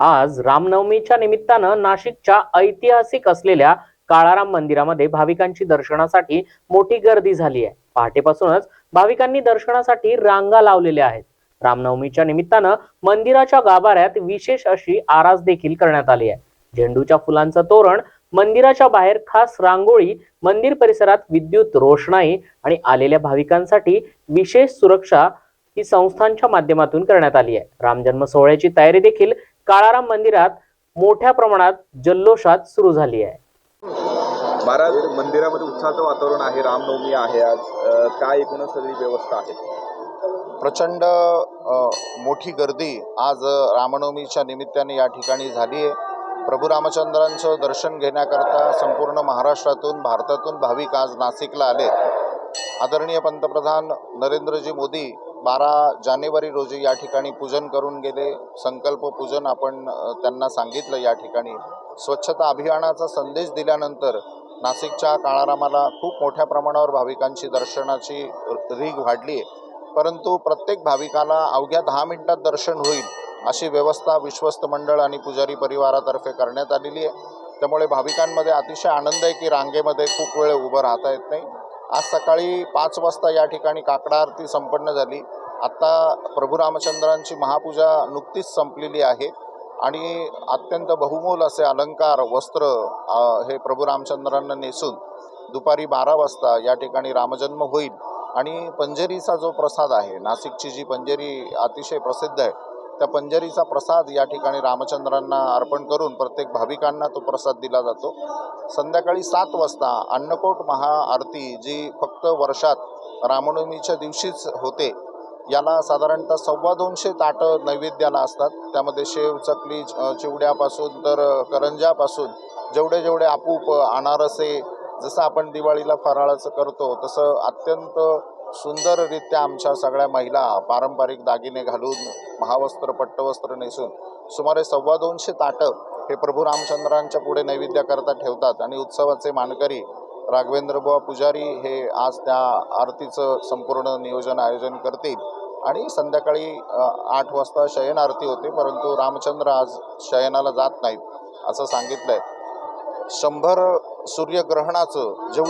आज रामनवमीच्या निमित्तानं नाशिकच्या ऐतिहासिक असलेल्या काळाराम मंदिरामध्ये भाविकांची दर्शनासाठी मोठी गर्दी झाली आहे. पहाटेपासूनच भाविकांनी दर्शनासाठी रांगा लावलेल्या आहेत. रामनवमीच्या निमित्तानं मंदिराच्या गाभाऱ्यात विशेष अशी आरास देखील करण्यात आली आहे. झेंडूच्या फुलांचं तोरण मंदिराच्या बाहेर खास रांगोळी मंदिर परिसरात विद्युत रोषणाई आणि आलेल्या भाविकांसाठी विशेष सुरक्षा ही संस्थांच्या माध्यमातून करण्यात आली आहे. रामजन्म सोहळ्याची तयारी देखील काळाराम मंदिरात मोठ्या प्रमाणात जल्लोषात सुरू झाली आहे. महाराज मंदिरामध्ये उत्साहाचं वातावरण आहे रामनवमी आहे आज. काय एकूणच सगळी व्यवस्था आहे? प्रचंड मोठी गर्दी आज रामनवमीच्या निमित्ताने या ठिकाणी झाली आहे. प्रभू रामचंद्रांचं दर्शन घेण्याकरता संपूर्ण महाराष्ट्रातून भारतातून भाविक आज नाशिकला आले आदरणीय पंतप्रधान नरेंद्रजी मोदी बारा जानेवारी रोजी या ठिकाणी पूजन करून गेले. संकल्प पूजन आपण त्यांना सांगितलं या ठिकाणी. स्वच्छता अभियानाचा संदेश दिल्यानंतर नाशिकच्या काळारामाला खूप मोठ्या प्रमाणावर भाविकांची दर्शनाची रीग वाढली आहे परंतु प्रत्येक भाविकाला अवघ्या दहा मिनिटात दर्शन होईल अशी व्यवस्था विश्वस्त मंडळ आणि पुजारी परिवारातर्फे करण्यात आलेली आहे त्यामुळे भाविकांमध्ये अतिशय आनंद आहे की रांगेमध्ये खूप वेळ उभं राहता येत नाही. आज सकाळी पाच वाजता या ठिकाणी काकडा आरती संपन्न झाली. आत्ता प्रभू रामचंद्रांची महापूजा नुकतीच संपलेली आहे आणि अत्यंत बहुमोल असे अलंकार वस्त्र हे प्रभू रामचंद्रांना नेसून दुपारी बारा वाजता या ठिकाणी रामजन्म होईल. आणि पंजेरीचा जो प्रसाद आहे नाशिकची जी पंजेरी अतिशय प्रसिद्ध आहे त्या पंजरीचा प्रसाद या ठिकाणी रामचंद्रांना अर्पण करून प्रत्येक भाविकांना तो प्रसाद दिला जातो. संध्याकाळी सात वाजता अन्नकोट महाआरती जी फक्त वर्षात रामनवमीच्या दिवशीच होते याला साधारणतः सव्वा दोनशे ताटं नैवेद्याला असतात. त्यामध्ये शेव चकली चिवड्यापासून तर करंजापासून जेवढे जेवढे आपूप अनारसे जसं आपण दिवाळीला फराळाचं करतो तसं अत्यंत सुंदररित्या आमच्या सगळ्या महिला पारंपरिक दागिने घालून महावस्त्र पट्टवस्त्र नेसून सुमारे सव्वा दोनशे ताटं हे प्रभू रामचंद्रांच्या पुढे नैवेद्याकरता ठेवतात आणि उत्सवाचे मानकरी राघवेंद्रबुवा पुजारी हे आज त्या आरतीचं संपूर्ण नियोजन आयोजन करतील. आणि संध्याकाळी आठ वाजता शयन आरती होते परंतु रामचंद्र आज शयनाला जात नाहीत असं सांगितलं आहे शंभर सूर्यग्रहणाचं जेवढं